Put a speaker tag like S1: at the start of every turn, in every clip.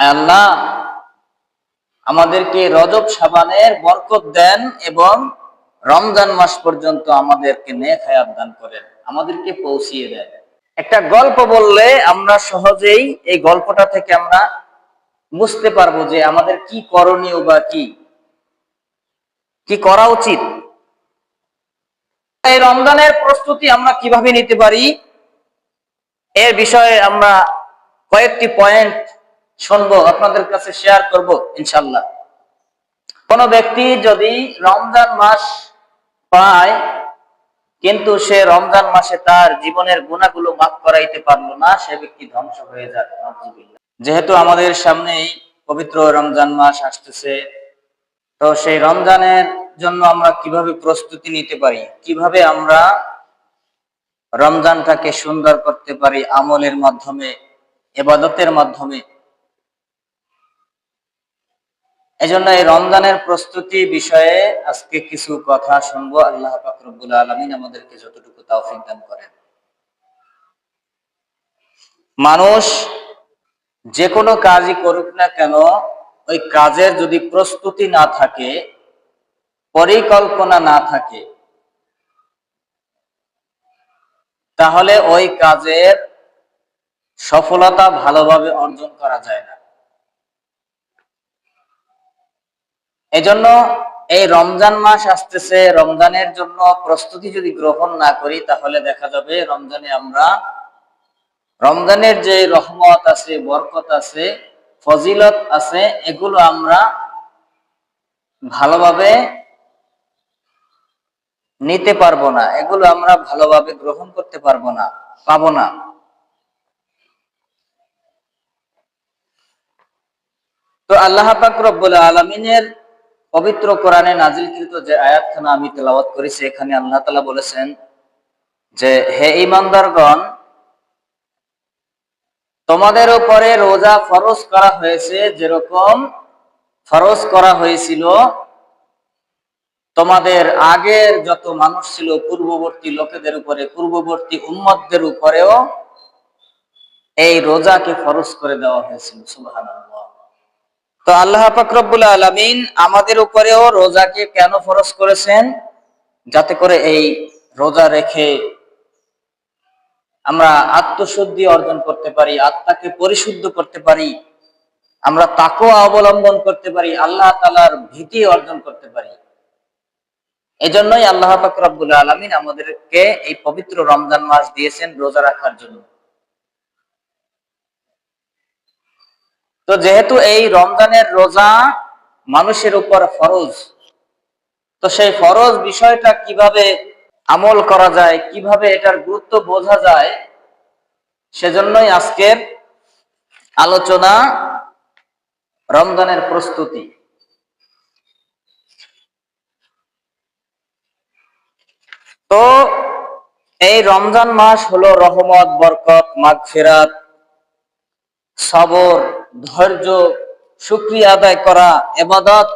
S1: আল্লাহ, আমাদেরকে রজব সাবানের বরকত দেন এবং রমজান মাস পর্যন্ত আমাদেরকে নেক হায়াত দান করেন, আমাদেরকে পৌঁছিয়ে দেন। একটা গল্প বললে আমরা সহজেই এই গল্পটা থেকে আমরা বুঝতে পারব যে আমাদের কি করণীয় বা কি। কি করা উচিত? এই রমজানের প্রস্তুতি আমরা কীভাবে নিতে পারি? এর বিষয়ে আমরা কয়েকটি পয়েন্ট শুনব, আপনাদের কাছে শেয়ার করব, ইনশাল্লাহ। কোন ব্যক্তি যদি রমজান মাস পায়, কিন্তু সে রমজান মাসে তার জীবনের গুণাগুলো মাফ করাইতে পারল না, সে ব্যক্তি ধ্বংস হয়ে যাক যেহেতু আমাদের সামনেই পবিত্র রমজান মাস আসতেছে, তো সেই রমজানের জন্য আমরা কীভাবে প্রস্তুতি নিতে পারি? কীভাবে আমরা রমজানটাকে সুন্দর করতে পারি আমলের মাধ্যমে, এবাদতের মাধ্যমে? এজন্য এই রমজানের প্রস্তুতি বিষয়ে আজকে কিছু কথা শুনব। আল্লাহ ফাকরুল আলমিন আমাদেরকে যতটুকু তাওফিক দান করেন। মানুষ যে কোনো কাজই করুক না কেন, ওই কাজের যদি প্রস্তুতি না থাকে, পরিকল্পনা না থাকে, তাহলে ওই কাজের সফলতা ভালোভাবে অর্জন করা যায় না। এজন্য এই রমজান মাস আসতেছে। রমজানের জন্য প্রস্তুতি যদি গ্রহণ না করি, তাহলে দেখা যাবে রমজানে আমরা, রমজানের যে রহমত আছে, বরকত আছে, ফজিলত আছে, এগুলো আমরা ভালোভাবে নিতে পারব না। এগুলো আমরা ভালোভাবে গ্রহণ করতে পারব না, পাবো না। তো আল্লাহ পাক রব্বুল আলমিনের পবিত্র কোরআনে নাজিলকৃত যে আয়াতখানা আমি তেলাওয়াত করেছি, এখানে আল্লাহ তালা বলেছেন যে, হে ইমানদারগণ তোমাদের উপরে রোজা ফরজ করা হয়েছে, যেরকম ফরজ করা হয়েছিল, তোমাদের আগের যত মানুষ ছিল, পূর্ববর্তী লোকেদের উপরে, পূর্ববর্তী উম্মতদের উপরেও এই রোজাকে ফরজ করে দেওয়া হয়েছিল। সুবহানাল্লাহ। তো আল্লাহ ফাকরবুল আলমিন আমাদের উপরেও রোজাকে কেন ফরজ করেছেন? যাতে করে এই রোজা রেখে আমরা আত্মশুদ্ধি অর্জন করতে পারি, আত্মাকে পরিশুদ্ধ করতে পারি, আমরা তাকেও অবলম্বন করতে পারি, আল্লাহ তালার ভীতি অর্জন করতে পারি। এজন্যই আল্লাহ ফাকরবুল আলমিন আমাদেরকে এই পবিত্র রমজান মাস দিয়েছেন রোজা রাখার জন্য। তো যেহেতু এই রমজানের রোজা মানুষের উপর ফরজ, তো সেই ফরজ বিষয়টা কীভাবে আমল করা যায়, কীভাবে এটার গুরুত্ব বোঝা যায়, সেজন্যই আজকের আলোচনা রমজানের প্রস্তুতি। তো এই রমজান মাস হলো রহমত, বরকত, মাগফিরাত সবর, ধৈর্য, শুক্রিয়া আদায় করা, এবাদত,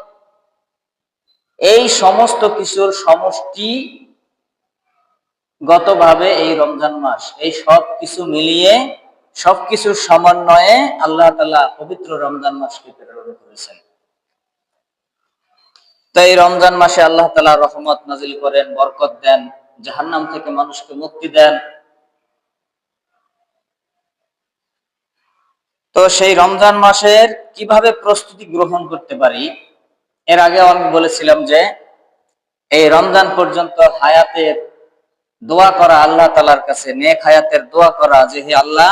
S1: এই সমস্ত কিছুর সমষ্টি গতভাবে এই রমজান মাস। এই সব কিছু মিলিয়ে সবকিছুর সমন্বয়ে আল্লাহ তালা পবিত্র রমজান মাসকে প্রেরণ করেছেন। তো এই রমজান মাসে আল্লাহ তালা রহমত নাজিল করেন, বরকত দেন, জাহান্নাম থেকে মানুষকে মুক্তি দেন। তো সেই রমজান মাসের কীভাবে প্রস্তুতি গ্রহণ করতে পারি? এর আগে আমি বলেছিলাম যে, এই রমজান পর্যন্ত হায়াতের দোয়া করা আল্লাহ তালার কাছে, নেক হায়াতের দোয়া করা যে হে আল্লাহ,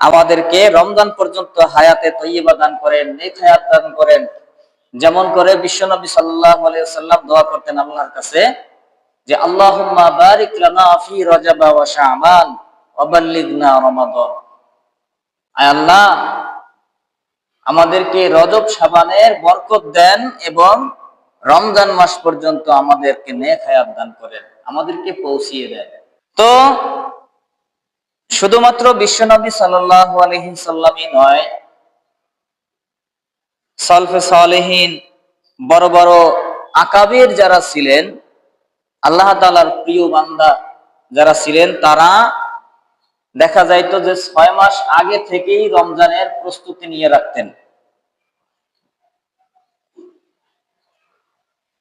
S1: আমাদেরকে রমজান পর্যন্ত হায়াতে তৈবা দান করেন, নেক হায়াত দান করেন। যেমন করে বিশ্বনবী সাল্লাহ সাল্লাম দোয়া করতেন আল্লাহর কাছে যে আল্লাহ বারিক লানা ফি রজাবা ওয়া রমাদান। আল্লাহ, আমাদেরকে রজব সাবানের বরকত দেন এবং রমজান মাস পর্যন্ত আমাদেরকে নেক হায়াত দান করেন, আমাদেরকে পৌঁছিয়ে দেন। তো, শুধুমাত্র বিশ্বনবী সাল্লাহ আলহিন সাল্লামই নয়, সলফে সালেহীন, বড় বড় আকাবির যারা ছিলেন, আল্লাহ তালার প্রিয় বান্দা যারা ছিলেন, তারা দেখা যাইতো যে ছয় মাস আগে থেকেই রমজানের প্রস্তুতি নিয়ে রাখতেন।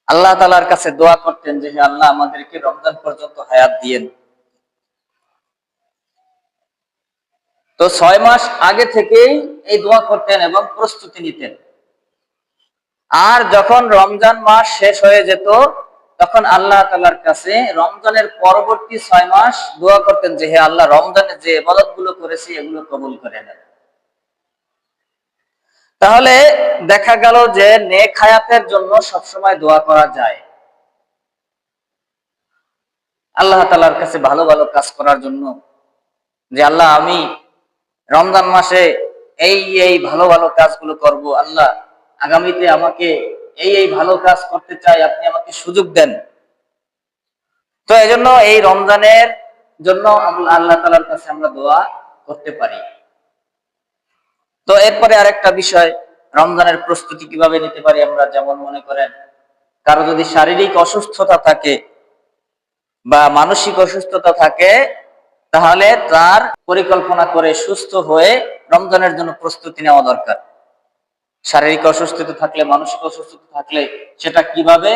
S1: আল্লাহ তালার কাছে দোয়া করতেন যে আল্লাহ, আমাদেরকে রমজান পর্যন্ত হায়াত দিয়েন। তো ছয় মাস আগে থেকেই এই দোয়া করতেন এবং প্রস্তুতি নিতেন। আর যখন রমজান মাস শেষ হয়ে যেত তখন আল্লাহ তালার কাছে রমজানের পরবর্তী ছয় মাস দোয়া করতেন যে, হে আল্লাহ, রমজানে যে এবাদতগুলো করেছি, এগুলো কবুল করে নেন। তাহলে দেখা গেল যে নেক হায়াতের জন্য সবসময় দোয়া করা যায়। আল্লাহ তালার কাছে ভালো ভালো কাজ করার জন্য যে, আল্লাহ, আমি রমজান মাসে এই এই ভালো ভালো কাজগুলো করব, আল্লাহ, আগামীতে আমাকে এই এই ভালো কাজ করতে চাই, আপনি আমাকে সুযোগ দেন। তো এই জন্য এই রমজানের জন্য আল্লাহ তালার কাছে আমরা দোয়া করতে পারি। তো এরপরে আরেকটা বিষয়, রমজানের প্রস্তুতি কীভাবে নিতে পারি আমরা যেমন মনে করেন, কারও যদি শারীরিক অসুস্থতা থাকে বা মানসিক অসুস্থতা থাকে, তাহলে তার পরিকল্পনা করে সুস্থ হয়ে রমজানের জন্য প্রস্তুতি নেওয়া দরকার। শারীরিক অসুস্থতা থাকলে, মানসিক অসুস্থতা থাকলে সেটা কীভাবে?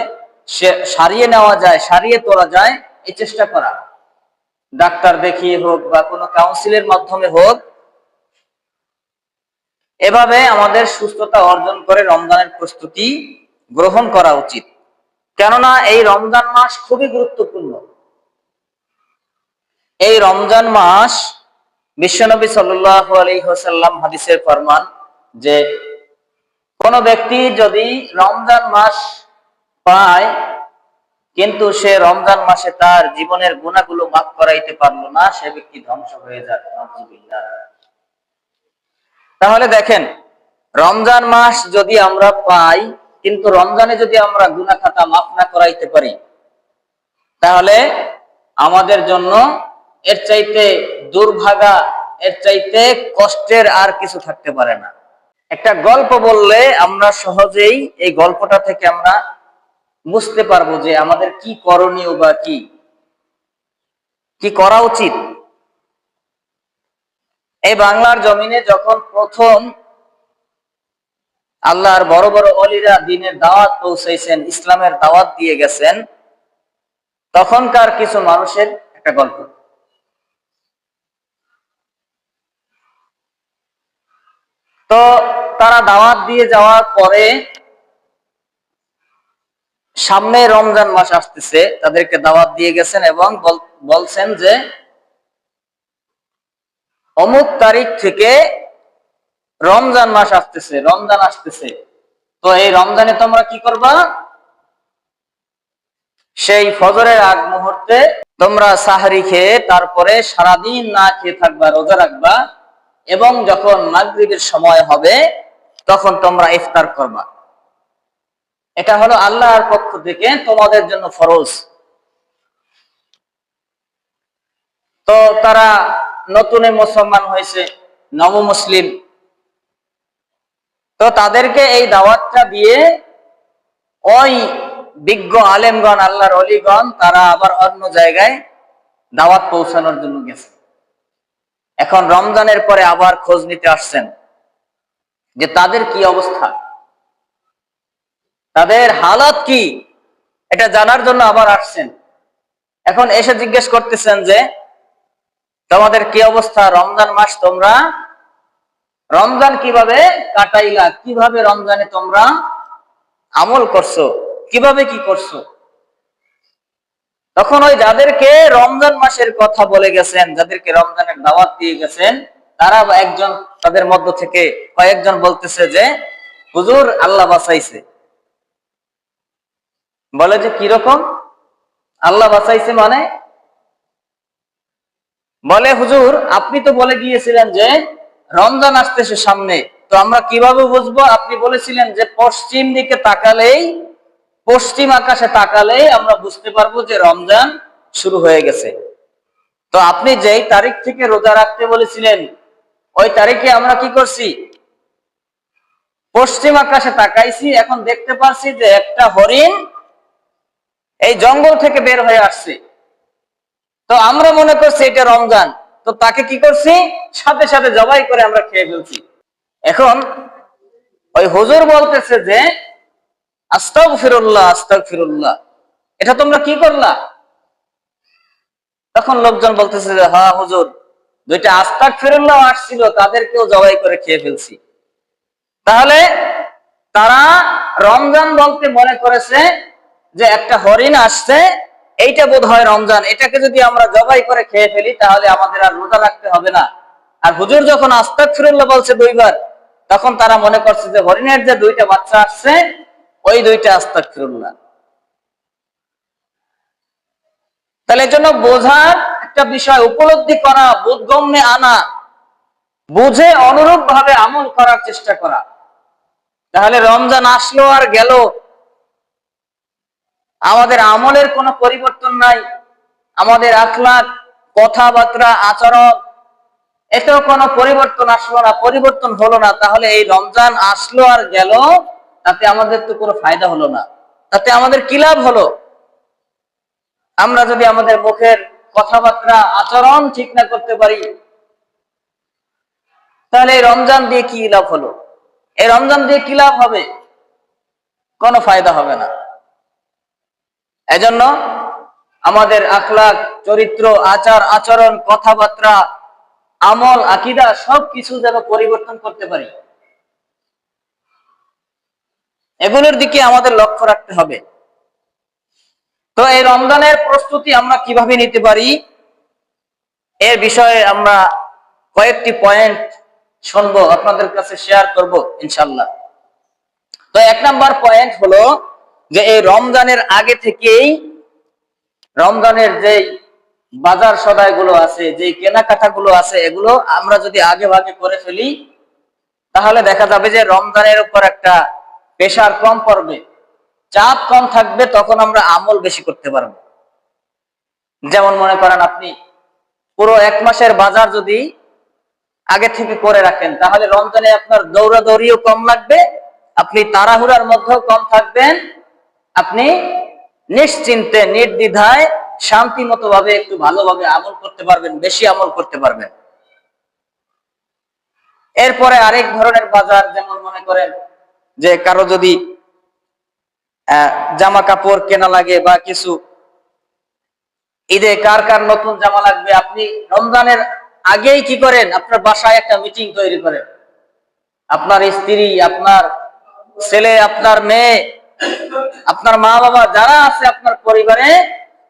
S1: সে সারিয়ে নেওয়া যায়, সারিয়ে তোলা যায়, এই চেষ্টা করা। ডাক্তার দেখিয়ে হোক বা কোনো কাউন্সিলের মাধ্যমে হোক, এভাবে আমাদের সুস্থতা অর্জন করে রমজানের প্রস্তুতি গ্রহণ করা উচিত। কেননা এই রমজান মাস খুবই গুরুত্বপূর্ণ। এই রমজান মাস বিশ্বনবী সাল্লাহ আলী হোসাল্লাম হাদিসের ফরমান যে কোন ব্যক্তি যদি রমজান মাস পায়, কিন্তু সে রমজান মাসে তার জীবনের গুণাগুলো মাফ করাইতে পারল না, সে ব্যক্তি ধ্বংস হয়ে যাবে তাহলে দেখেন, রমজান মাস যদি আমরা পাই, কিন্তু রমজানে যদি আমরা গুনা খাতা মাফ না করাইতে পারি, তাহলে আমাদের জন্য এর চাইতে দুর্ভাগা, এর চাইতে কষ্টের আর কিছু থাকতে পারে না। একটা গল্প বললে আমরা সহজেই এই গল্পটা থেকে আমরা বুঝতে পারব যে আমাদের কি করণীয় বা কি। কি করা উচিত? এই বাংলার জমিনে যখন প্রথম আল্লাহর বড় বড় অলিরা দিনের দাওয়াত পৌঁছাইছেন, ইসলামের দাওয়াত দিয়ে গেছেন, তখনকার কিছু মানুষের একটা গল্প। তো তারা দাওয়াত দিয়ে যাওয়ার পরে সামনে রমজান মাস আসতেছে, তাদেরকে দাওয়াত দিয়ে গেছেন এবং বলছেন যে, অমুক তারিখ থেকে রমজান মাস আসতেছে, রমজান আসতেছে। তো এই রমজানে তোমরা কি করবা? সেই ফজরের আগ মুহূর্তে তোমরা সাহারি খেয়ে তারপরে সারাদিন না খেয়ে থাকবা, রোজা রাখবা এবং যখন মাগরীবের সময় হবে তখন তোমরা ইফতার করবা। এটা হলো আল্লাহর পক্ষ থেকে তোমাদের জন্য ফরজ। তো তারা নতুনে মুসলমান হয়েছে নব মুসলিম তো তাদেরকে এই দাওয়াতটা দিয়ে ওই বিজ্ঞ আলেমগণ, আল্লাহর অলিগণ, তারা আবার অন্য জায়গায় দাওয়াত পৌঁছানোর জন্য গেছে। এখন রমজানের পরে আবার খোঁজ নিতে আসছেন। যে তাদের কি অবস্থা? তাদের হালত কি? এটা জানার জন্য আবার আসছেন। এখন এসে জিজ্ঞেস করতেছেন যে, তোমাদের কি অবস্থা রমজান মাস তোমরা? রমজান কীভাবে কাটাইলা? কীভাবে রমজানে তোমরা আমল করছ? কীভাবে কি করছ? তখন ওই যাদেরকে রমজান মাসের কথা বলে গেছেন, যাদেরকে রমজানের দাওয়াত দিয়ে গেছেন তারা একজন তাদের মধ্য থেকে কয়েকজন বলতেছে যে, হুজুর, আল্লাহ বাঁচাইছে। বলে যে, কীরকম? আল্লাহ বাঁচাইছে মানে? বলে, হুজুর, আপনি তো বলে গিয়েছিলেন যে, রমজান আসতেছে সামনে। তো আমরা কীভাবে বুঝব? আপনি বলেছিলেন যে, পশ্চিম দিকে তাকালেই, পশ্চিম আকাশে তাকালেই আমরা বুঝতে পারব যে, রমজান শুরু হয়ে গেছে। তো আপনি যেই তারিখ থেকে রোজা রাখতে বলেছিলেন ওই তারিখে আমরা কি করছি? পশ্চিম আকাশে তাকাইছি, এখন দেখতে পাচ্ছি যে একটা হরিণ এই জঙ্গল থেকে বের হয়ে আসছে। তো আমরা মনে করছি এটা রমজান। তো তাকে কি করছি? সাথে সাথে জবাই করে আমরা খেয়ে ফেলছি। এখন ওই হুজুর বলতেছে যে আস্তাক ফিরুল্লাহ আস্তাক ফিরুল্লাহ এটা তোমরা কি করলা? তখন লোকজন বলতেছে যে হা হুজুর। দুইটা আস্তাক ফিরুল্লাহ আসছিল, তাদেরকেও জবাই করে খেয়ে ফেলছি। তাহলে তারা রমজান বলতে মনে করেছে যে একটা হরিণ আসছে, এইটা বোধ হয় রমজান। এটাকে যদি আমরা জবাই করে খেয়ে ফেলি, তাহলে আমাদের আর রোজা রাখতে হবে না। আর হুজুর যখন আস্তাক ফিরুল্লাহ বলছে দুইবার, তখন তারা মনে করছে যে হরিণের যে দুইটা বাচ্চা আসছে, ওই দুইটা আস্তাক ফিরুল্লাহ তাহলে এর জন্য বোঝার একটা বিষয় উপলব্ধি করা, বোধগম্যে আনা, বুঝে অনুরূপ ভাবে আমল করার চেষ্টা করা। তাহলে রমজান আসলো আর গেল। আমাদের আমলের কোনো পরিবর্তন নাই। আমাদের আখলাক কথাবার্তা, আচরণ, এতেও কোনো পরিবর্তন আসলো না, পরিবর্তন হলো না। তাহলে এই রমজান আসলো আর গেল, তাতে আমাদের তো কোনো ফায়দা হলো না। তাতে আমাদের কি লাভ হলো? আমরা যদি আমাদের মুখের কথাবার্তা আচরণ ঠিক না করতে পারি। তাহলে রমজান দিয়ে কি লাভ হলো? এই রমজান দিয়ে কি লাভ হবে? কোনো ফায়দা হবে না। এজন্য আমাদের আখলাক চরিত্র, আচার, আচরণ, কথাবার্তা, আমল, আকিদা সব কিছু যেন পরিবর্তন করতে পারি। এগুলোর দিকে আমাদের লক্ষ্য রাখতে হবে। তো এই রমজানের প্রস্তুতি আমরা কীভাবে নিতে পারি? এর বিষয়ে আমরা কয়েকটি পয়েন্ট শুনব, আপনাদের কাছে শেয়ার করব ইনশাল্লাহ তো এক নাম্বার পয়েন্ট হলো যে এই রমজানের আগে থেকেই রমজানের যে বাজার সদায়গুলো আছে যে কেনাকাটা গুলো আছে, এগুলো আমরা যদি আগে ভাগে করে ফেলি, তাহলে দেখা যাবে যে রমজানের উপর একটা প্রেশার কম পড়বে। চাপ কম থাকবে, তখন আমরা আমল বেশি করতে পারব। যেমন মনে করেন আপনি পুরো এক মাসের বাজার যদি আগে থেকে করে রাখেন, তাহলে রমজানে আপনার দৌড়াদৌড়িও কম লাগবে, আপনি তাড়াহুড়ার মধ্যেও কম থাকবেন, আপনি নিশ্চিন্তে, নির্দ্বিধায় শান্তি মতো ভাবে একটু ভালোভাবে আমল করতে পারবেন, বেশি আমল করতে পারবেন। এরপরে আরেক ধরনের বাজার, যেমন মনে করেন যে কারও যদি জামা কাপড় কেনা লাগে বা কিছু। ঈদে কার কার নতুন জামা লাগবে? আপনি রমজানের আগেই কি করেন? আপনার বাসায় একটা মিটিং তৈরি করেন। আপনার স্ত্রী, আপনার ছেলে, আপনার মেয়ে, আপনার মা বাবা যারা আছে আপনার পরিবারে,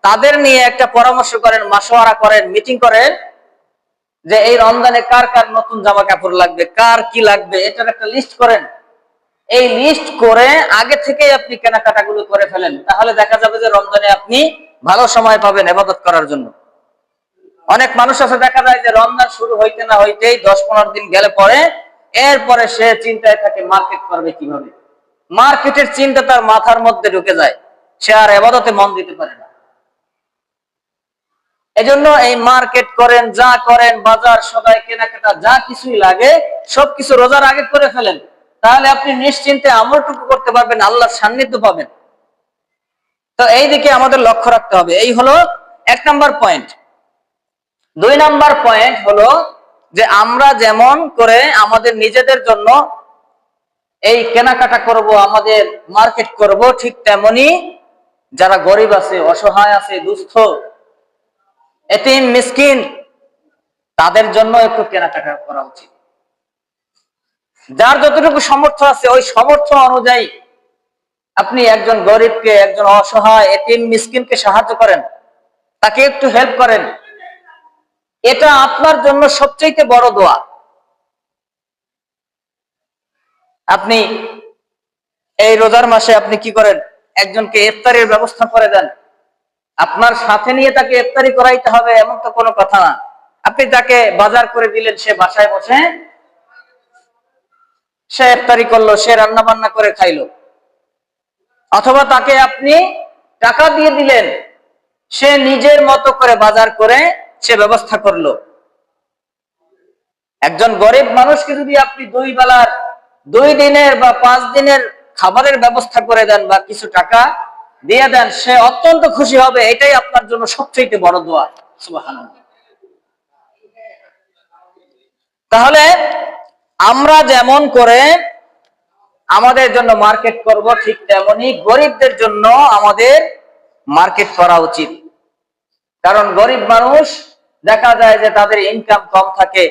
S1: তাদের নিয়ে একটা পরামর্শ করেন মাসোয়ারা করেন মিটিং করেন যে এই রমজানে কার কার নতুন জামা কাপড় লাগবে, কার কি লাগবে, এটার একটা লিস্ট করেন। এই লিস্ট করে আগে থেকেই আপনি কেনাকাটা গুলো করে ফেলেন। তাহলে দেখা যাবে যে রমজানে আপনি ভালো সময় পাবেন এবাদত করার জন্য। অনেক মানুষ আছে, দেখা যায় যে রমজান শুরু হইতে না হইতেই দশ পনেরো দিন গেলে পরে এরপরে সে চিন্তায় থাকে মার্কেট করবে কীভাবে? মার্কেটের চিন্তা তার মাথার মধ্যে ঢুকে যায়। সে আর এবাদতে মন দিতে পারে না। এজন্য এই মার্কেট করেন, যা করেন, বাজার, সদাই, কেনাকাটা, যা কিছুই লাগে, সবকিছু রোজার আগে করে ফেলেন। তাহলে আপনি নিশ্চিন্তে আমলটুকু করতে পারবেন, আল্লাহর সান্নিধ্য পাবেন। তো এই দিকে আমাদের লক্ষ্য রাখতে হবে। এই হলো এক নাম্বার পয়েন্ট দুই নাম্বার পয়েন্ট হলো যে আমরা যেমন করে আমাদের নিজেদের জন্য এই কেনাকাটা করব, আমাদের মার্কেট করব, ঠিক তেমনি যারা গরিব আছে, অসহায় আছে, দুস্থ, এতিম, মিসকিন, তাদের জন্য একটু কেনাকাটা করা উচিত। যার যতটুকু সামর্থ্য আছে, ওই সামর্থ্য অনুযায়ী আপনি একজন গরিবকে, একজন অসহায়, এতিম, মিসকিনকে সাহায্য করেন, তাকে একটু হেল্প করেন। এটা আপনার জন্য সবচেয়ে বড় দোয়া। আপনি এই রোজার মাসে আপনি কি করেন? একজনকে ইফতারের ব্যবস্থা করে দেন। আপনার সাথে নিয়ে তাকে ইফতারি করাইতে হবে, এমন তো কোনো কথা না। আপনি তাকে বাজার করে দিলেন, সে বাসায় বসে সে ইফতারি করল, সে রান্না বান্না করে খাইলো। অথবা তাকে আপনি টাকা দিয়ে দিলেন, সে নিজের মতো করে বাজার করে সে ব্যবস্থা করল। একজন গরিব মানুষকে যদি আপনি দুই বেলার, দুই দিনের বা পাঁচ দিনের খাবারের ব্যবস্থা করে দেন বা কিছু টাকা দিয়ে দেন, সে অত্যন্ত খুশি হবে। এটাই আপনার জন্য সবচেয়ে বড় দোয়া। তাহলে আমরা যেমন করে আমাদের জন্য মার্কেট করব, ঠিক তেমনি গরিবদের জন্য আমাদের মার্কেট করা উচিত। কারণ গরিব মানুষ দেখা যায় যে তাদের ইনকাম কম থাকে।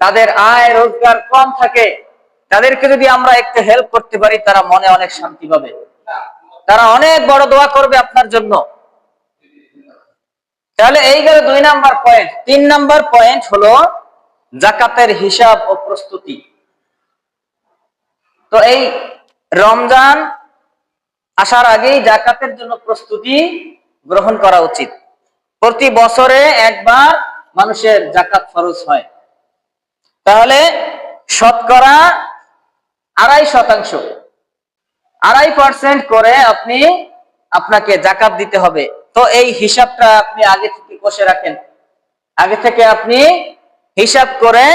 S1: তাদের আয় রোজগার কম থাকে। তাদেরকে যদি আমরা একটু হেল্প করতে পারি, তারা মনে অনেক শান্তি পাবে। তারা অনেক বড় দোয়া করবে আপনার জন্য। তাহলে এই গেল দুই নাম্বার পয়েন্ট তিন নাম্বার পয়েন্ট হলো জাকাতের হিসাব ও প্রস্তুতি। তো এই রমজান আসার আগেই জাকাতের জন্য প্রস্তুতি গ্রহণ করা উচিত। প্রতি বছরে একবার মানুষের জাকাত ফরজ হয়। তাহলে শতকরা আড়াই শতাংশ, আড়াই পার্সেন্ট করে আপনি আপনাকে জাকাত দিতে হবে। তো এই হিসাবটা আপনি আগে থেকে কষে রাখেন। আগে থেকে আপনি হিসাব করে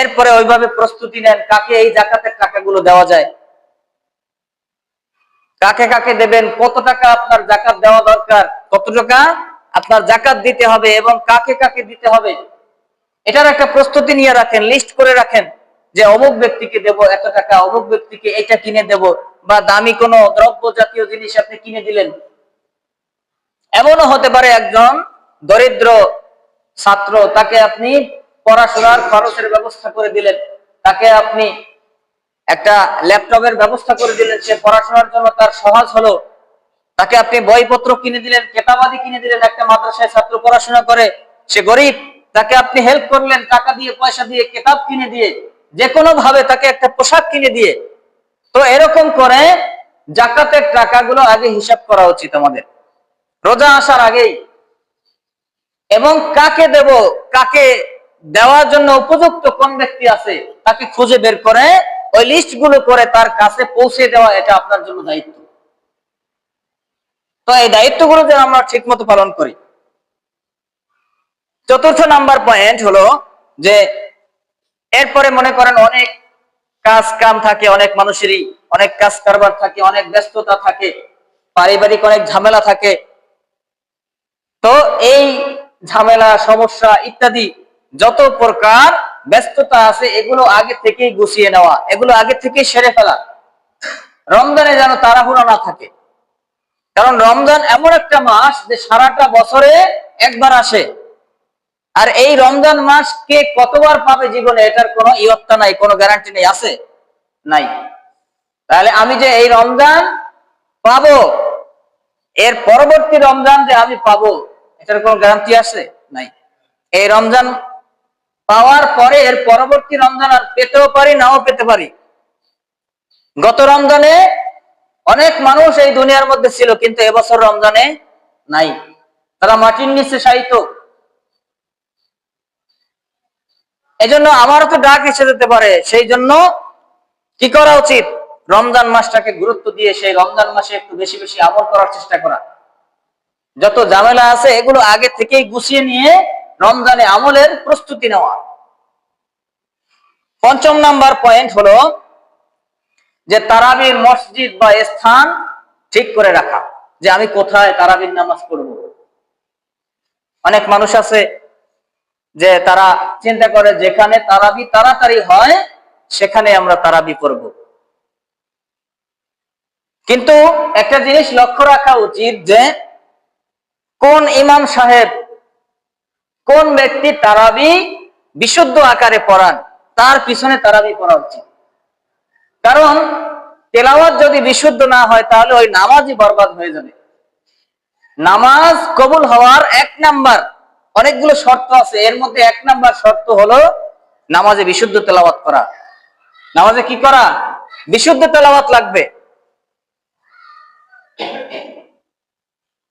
S1: এরপরে ওইভাবে প্রস্তুতি নেন কাকে এই জাকাতের টাকাগুলো দেওয়া যায়। কাকে কাকে দেবেন, কত টাকা আপনার জাকাত দেওয়া দরকার, কত টাকা আপনার জাকাত দিতে হবে এবং কাকে কাকে দিতে হবে। এটার একটা প্রস্তুতি নিয়ে রাখেন, লিস্ট করে রাখেন যে অমুক ব্যক্তিকে দেব, এত টাকা, অমুক ব্যক্তিকে এটা কিনে দেব, বা দামি কোনো দ্রব্য জাতীয় জিনিস আপনি কিনে দিলেন এমনও হতে পারে একজন দরিদ্র ছাত্র, তাকে আপনি পড়াশোনার খরচের ব্যবস্থা করে দিলেন, তাকে আপনি একটা ল্যাপটপের ব্যবস্থা করে দিলেন, সে পড়াশোনার জন্য তার সহজ হলো, তাকে আপনি বইপত্র কিনে দিলেন কেতাবাদি কিনে দিলেন, একটা মাদ্রাসায় ছাত্র পড়াশোনা করে, সে গরিব, তাকে আপনি হেল্প করলেন, টাকা দিয়ে, পয়সা দিয়ে, কেতাব কিনে দিয়ে যে কোনো ভাবে তাকে একটা পোশাক কিনে দিয়ে। তো এরকম করে জাকাতের টাকাগুলো আগে হিসাব করা উচিত আমাদের। রোজা আসার আগেই। এবং কাকে দেব, কাকে দেওয়ার জন্য উপযুক্ত কোন ব্যক্তি আছে, তাকে খুঁজে বের করে, ওই লিস্টগুলো করে তার কাছে পৌঁছে দেওয়া এটা আপনার জন্য দায়িত্ব। তো এই দায়িত্বগুলো যেন আমরা ঠিক মতো পালন করি। চতুর্থ নাম্বার পয়েন্ট হলো যে, এরপরে মনে করেন অনেক কাজ কাম থাকে, অনেক মানুষেরই, অনেক কাজ কারবার থাকে, অনেক ব্যস্ততা থাকে, পারিবারিক অনেক ঝামেলা থাকে তো এই ঝামেলা, সমস্যা ইত্যাদি যত প্রকার ব্যস্ততা আছে, এগুলো আগে থেকেই গুছিয়ে নেওয়া, এগুলো আগে থেকেই সেরে ফেলা। রমজানে যেন তাড়াহুড়া না থাকে। কারণ রমজান এমন একটা মাস যে সারাটা বছরে একবার আসে। আর এই রমজান মাস কে কতবার পাবে জীবনে, এটার কোনো ইয়ত্তা নাই, কোনো গ্যারান্টি নেই, আছে? নাই। তাহলে আমি যে এই রমজান পাবো, এর পরবর্তী রমজান যে আমি পাবো এটার কোনো গ্যারান্টি আছে? নাই। এই রমজান পাওয়ার পরে, এর পরবর্তী রমজান আর পেতেও পারি, নাও পেতে পারি। গত রমজানে অনেক মানুষ এই দুনিয়ার মধ্যে ছিল, কিন্তু এবছর রমজানে নাই। তারা মাটির নিচে সাহিত্য এজন্য আমারও তো ডাক এসে যেতে পারে। সেই জন্য কি করা উচিত? রমজান মাসটাকে গুরুত্ব দিয়ে সেই রমজান মাসে একটু বেশি বেশি আমল করার চেষ্টা করা। যত ঝামেলা আছে, এগুলো আগে থেকেই গুছিয়ে নিয়ে রমজানে আমলের প্রস্তুতি নেওয়া। পঞ্চম নাম্বার পয়েন্ট হলো যে তারাবির মসজিদ বা স্থান ঠিক করে রাখা, যে আমি কোথায় তারাবির নামাজ পড়ব। অনেক মানুষ আছে যে তারা চিন্তা করে যেখানে তারাবি তাড়াতাড়ি হয়, সেখানে আমরা তারাবি করব কিন্তু একটা জিনিস লক্ষ্য রাখা উচিত যে কোন ইমাম সাহেব, কোন ব্যক্তি তারাবি বিশুদ্ধ আকারে পড়ান, তার পিছনে তারাবি পড়া উচিত। কারণ, তেলাওয়াত যদি বিশুদ্ধ না হয়, তাহলে ওই নামাজই বরবাদ হয়ে যাবে। নামাজ কবুল হওয়ার এক নাম্বার, অনেকগুলো শর্ত আছে। এর মধ্যে এক নাম্বার শর্ত হলো নামাজে বিশুদ্ধ তেলাওয়াত করা। নামাজে কি করা? বিশুদ্ধ তেলাওয়াত লাগবে।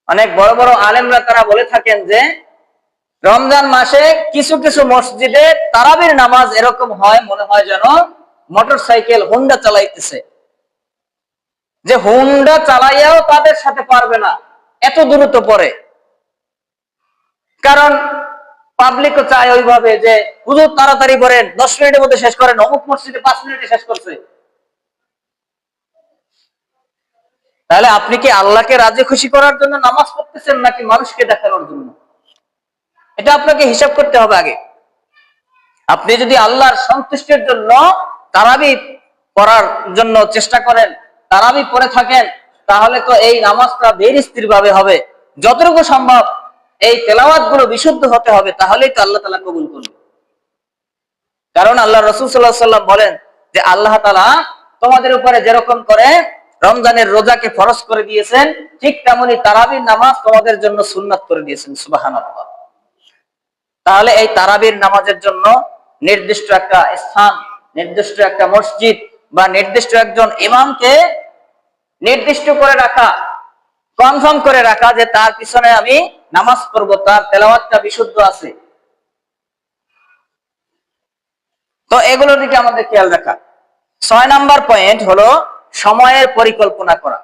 S1: অনেক বড় বড় আলেমরা তারা বলে থাকেন যে, রমজান মাসে কিছু কিছু মসজিদে তারাবির নামাজ এরকম হয়, মনে হয় যেন মোটর সাইকেল হুন্ডা চালাইতেছে। যে হুন্ডা চালাইয়াও তাদের সাথে পারবে না, এত দ্রুত পরে। কারণ পাবলিকও চায় ওইভাবে যে, হুজুর তাড়াতাড়ি করেন, দশ মিনিটের মধ্যে শেষ করেন, অমুক মসজিদে পাঁচ মিনিটে শেষ করছে। তাহলে আপনি কি আল্লাহকে রাজি খুশি করার জন্য নামাজ পড়তেছেন নাকি মানুষকে দেখানোর জন্য? এটা আপনাকে হিসাব করতে হবে আগে। আপনি যদি আল্লাহর সন্তুষ্টির জন্য তারাবি পড়ার জন্য চেষ্টা করেন, তারাবি পড়ে থাকেন, তাহলে তো এই নামাজটা ধীর স্থির ভাবে হবে। যতটুকু সম্ভব এই তেলাওয়াতগুলো বিশুদ্ধ হতে হবে, তাহলেই তো আল্লাহ তালা কবুল করবে। কারণ আল্লাহ রসুল সাল্লাহ সাল্লাম বলেন যে আল্লাহ তালা তোমাদের উপরে যেরকম করে রমজানের রোজাকে ফরজ করে দিয়েছেন, ঠিক তেমনি তারাবির নামাজ তোমাদের জন্য সুন্নাত করে দিয়েছেন সুবাহান তাহলে এই তারাবির নামাজের জন্য নির্দিষ্ট একটা স্থান, নির্দিষ্ট একটা মসজিদ বা নির্দিষ্ট একজন ইমামকে নির্দিষ্ট করে রাখা কনফার্ম করে রাখা যে তার পিছনে আমি নামাজ পড়ব, তার তেলাওয়াতটা বিশুদ্ধ আছে। তো এগুলোর দিকে আমাদের খেয়াল রাখা। ছয় নাম্বার পয়েন্ট হলো সময়ের পরিকল্পনা করা।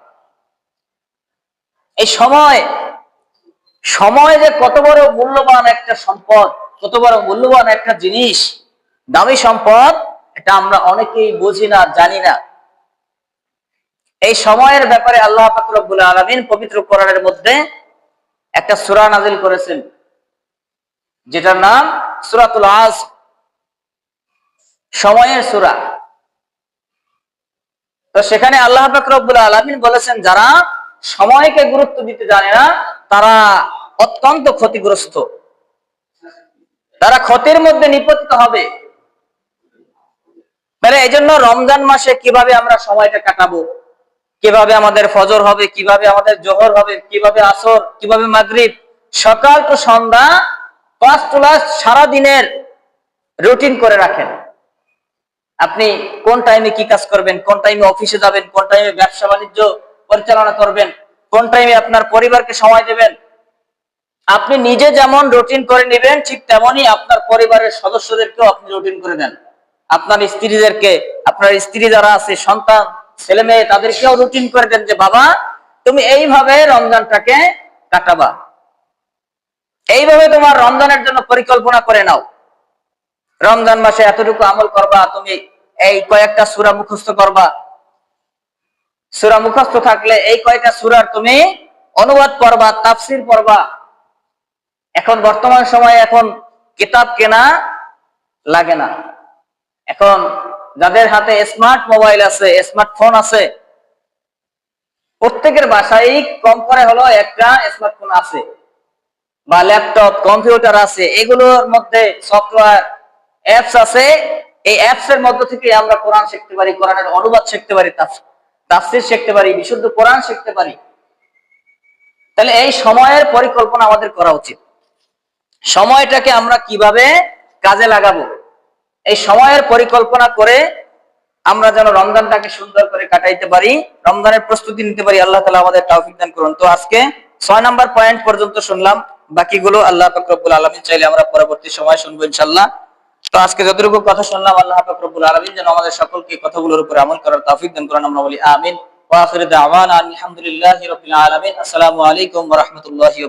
S1: এই সময় সময় যে কত বড় মূল্যবান একটা সম্পদ, কত বড় মূল্যবান একটা জিনিস, দামি সম্পদ, এটা আমরা অনেকেই বুঝি না, জানি না। এই সময়ের ব্যাপারে আল্লাহ ফাকরুল আলমিন পবিত্র কোরআনের মধ্যে একটা সুরা নাজিল করেছেন, যেটার নাম সুরাতুল আজ। সময়ের সুরা। তো সেখানে আল্লাহ ফাকরুল আলমিন বলেছেন, যারা সময়কে গুরুত্ব দিতে জানে না, তারা অত্যন্ত ক্ষতিগ্রস্ত। তারা ক্ষতির মধ্যে নিপতিত হবে। তাহলে এই জন্য রমজান মাসে কীভাবে আমরা সময়টা কাটাবো? কীভাবে আমাদের ফজর হবে? কীভাবে আমাদের জোহর হবে? কীভাবে আসর? কীভাবে মাগরিব? সকাল তো সন্ধ্যা ফার্স্ট টু লাস্ট সারা দিনের রুটিন করে রাখেন। আপনি কোন টাইমে কি কাজ করবেন, কোন টাইমে অফিসে যাবেন, কোন টাইমে ব্যবসা বাণিজ্য পরিচালনা করবেন, কোন টাইমে আপনার পরিবারকে সময় দেবেন, আপনি নিজে যেমন রুটিন করে নেবেন, ঠিক তেমনই আপনার পরিবারের সদস্যদেরকেও আপনি রুটিন করে দেন। আপনার স্ত্রীদেরকে, আপনার স্ত্রী যারা আছে, সন্তান, ছেলে মেয়ে, তাদেরকেও রুটিন করে দেন যে, বাবা, তুমি এইভাবে রমজানটাকে কাটাবা। এইভাবে তোমার রমজানের জন্য পরিকল্পনা করে নাও। রমজান মাসে এতটুকু আমল করবা, তুমি এই কয়েকটা সুরা মুখস্থ করবা। সুরা মুখস্থ থাকলে এই কয়েকটা সুরার তুমি অনুবাদ করবা তাফসির পড়বা। এখন বর্তমান সময়ে এখন কিতাব কেনা লাগে না। এখন যাদের হাতে স্মার্ট মোবাইল আছে স্মার্টফোন আছে, প্রত্যেকের বাসায় কম করে হলো একটা স্মার্টফোন আছে। বা ল্যাপটপ কম্পিউটার আছে, এগুলোর মধ্যে সফটওয়্যার অ্যাপস আছে। এই অ্যাপস এর মধ্য থেকে আমরা কোরআন শিখতে পারি, কোরআনের অনুবাদ শিখতে পারি তাফসির শিখতে পারি, বিশুদ্ধ কোরআন শিখতে পারি। তাহলে এই সময়ের পরিকল্পনা আমাদের করা উচিত। সময়টাকে আমরা কীভাবে কাজে লাগাবো? এই সময়ের পরিকল্পনা করে আমরা যেন রমজানটাকে সুন্দর করে কাটাইতে পারি, রমজানের প্রস্তুতি নিতে পারি, আল্লাহ তালা আমাদের তৌফিক দান করুন। তো আজকে ছয় নম্বর পয়েন্ট পর্যন্ত শুনলাম, বাকিগুলো আল্লাহ ফকরবুল আলমিন চাইলে আমরা পরবর্তী সময় শুনব ইনশাল্লাহ তো আজকে যতটুকু কথা শুনলাম, আল্লাহ ফকরবুল আলমিন যেন আমাদের সকলকে কথাগুলোর উপরে আমল করার তৌফিক দান করেন। আমরা বলি আমিন। ওয়া আখির দাওয়ানা আলহামদুলিল্লাহি রাব্বিল আলামিন। আসসালামু আলাইকুম ওয়া রাহমাতুল্লাহি